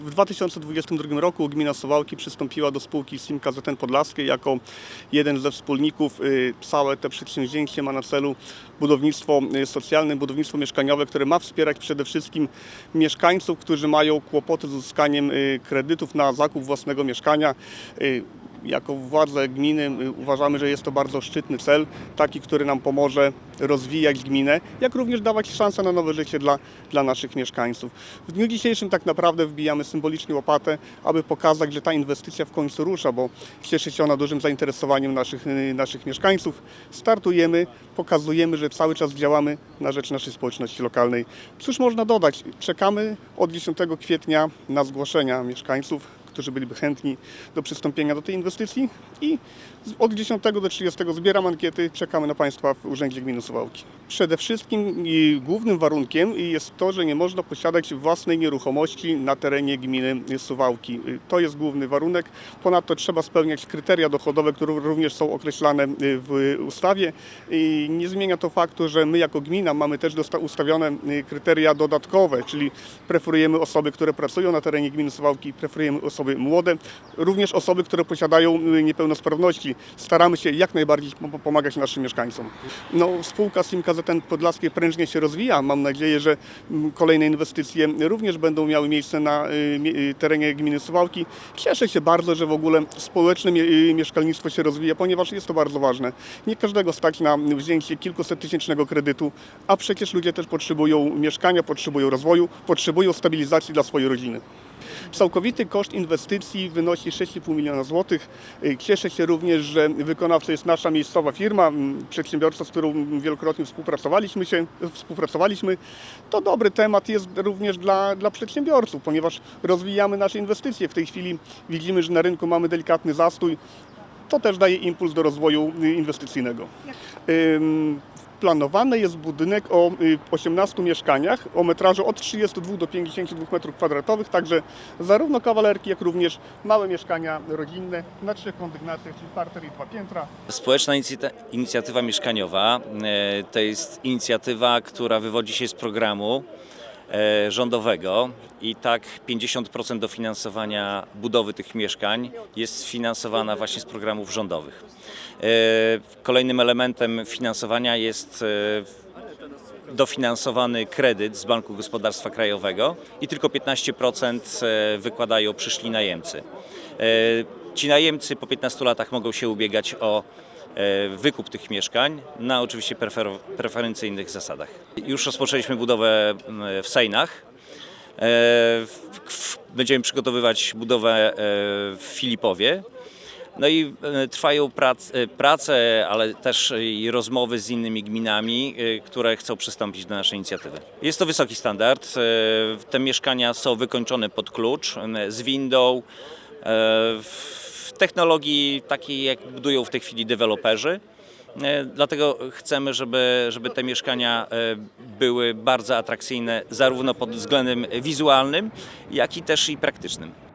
W 2022 roku gmina Suwałki przystąpiła do spółki SIM KZN Podlaskie jako jeden ze wspólników. Y, Całe to przedsięwzięcie ma na celu budownictwo y, socjalne, budownictwo mieszkaniowe, które ma wspierać przede wszystkim mieszkańców, którzy mają kłopoty z uzyskaniem y, kredytów na zakup własnego mieszkania. Jako władze gminy y, uważamy, że jest to bardzo szczytny cel, taki, który nam pomoże rozwijać gminę, jak również dawać szansę na nowe życie dla, dla naszych mieszkańców. W dniu dzisiejszym tak naprawdę wbijamy symbolicznie łopatę, aby pokazać, że ta inwestycja w końcu rusza, bo cieszy się ona dużym zainteresowaniem naszych, y, naszych mieszkańców. Startujemy, pokazujemy, że cały czas działamy na rzecz naszej społeczności lokalnej. Cóż można dodać? Czekamy od 10 kwietnia na zgłoszenia mieszkańców którzy byliby chętni do przystąpienia do tej inwestycji i od 10 do 30 zbieram ankiety, czekamy na Państwa w Urzędzie Gminy Suwałki. Przede wszystkim głównym warunkiem jest to, że nie można posiadać własnej nieruchomości na terenie gminy Suwałki. To jest główny warunek. Ponadto trzeba spełniać kryteria dochodowe, które również są określane w ustawie. I nie zmienia to faktu, że my jako gmina mamy też ustawione kryteria dodatkowe, czyli preferujemy osoby, które pracują na terenie gminy Suwałki, preferujemy osoby młode, również osoby, które posiadają y, niepełnosprawności. Staramy się jak najbardziej pom- pomagać naszym mieszkańcom. No, spółka SIM KZN Podlaskie prężnie się rozwija. Mam nadzieję, że mm, kolejne inwestycje również będą miały miejsce na y, y, terenie gminy Suwałki. Cieszę się bardzo, że w ogóle społeczne mie- mieszkalnictwo się rozwija, ponieważ jest to bardzo ważne. Nie każdego stać na wzięcie kilkuset tysięcznego kredytu, a przecież ludzie też potrzebują mieszkania, potrzebują rozwoju, potrzebują stabilizacji dla swojej rodziny. Całkowity koszt inwestycji wynosi 6,5 miliona złotych. Y, Cieszę się również, że wykonawcą jest nasza miejscowa firma, przedsiębiorca, z którą wielokrotnie współpracowaliśmy się, współpracowaliśmy. To dobry temat jest również dla, dla przedsiębiorców, ponieważ rozwijamy nasze inwestycje. W tej chwili widzimy, że na rynku mamy delikatny zastój. To też daje impuls do rozwoju y, inwestycyjnego. Planowany jest budynek o y, 18 mieszkaniach o metrażu od 32 do 52 m2, także zarówno kawalerki, jak również małe mieszkania rodzinne na trzech kondygnacjach, czyli parter i dwa piętra. Społeczna inicjatywa mieszkaniowa e, to jest inicjatywa, która wywodzi się z programu rządowego i tak 50% dofinansowania budowy tych mieszkań jest sfinansowana właśnie z programów rządowych. E, Kolejnym elementem finansowania jest e, dofinansowany kredyt z Banku Gospodarstwa Krajowego i tylko 15% e, wykładają przyszli najemcy. Ci najemcy po 15 latach mogą się ubiegać o e, wykup tych mieszkań na oczywiście prefer- preferencyjnych zasadach. Już rozpoczęliśmy budowę m, w Sejnach. E, Będziemy przygotowywać budowę e, w Filipowie. No i trwają prac, prace, ale też i rozmowy z innymi gminami, które chcą przystąpić do naszej inicjatywy. Jest to wysoki standard. Te mieszkania są wykończone pod klucz, z windą, w technologii takiej, jak budują w tej chwili deweloperzy. E, Dlatego chcemy, żeby, żeby te mieszkania e, były bardzo atrakcyjne zarówno pod względem wizualnym, jak i też i praktycznym.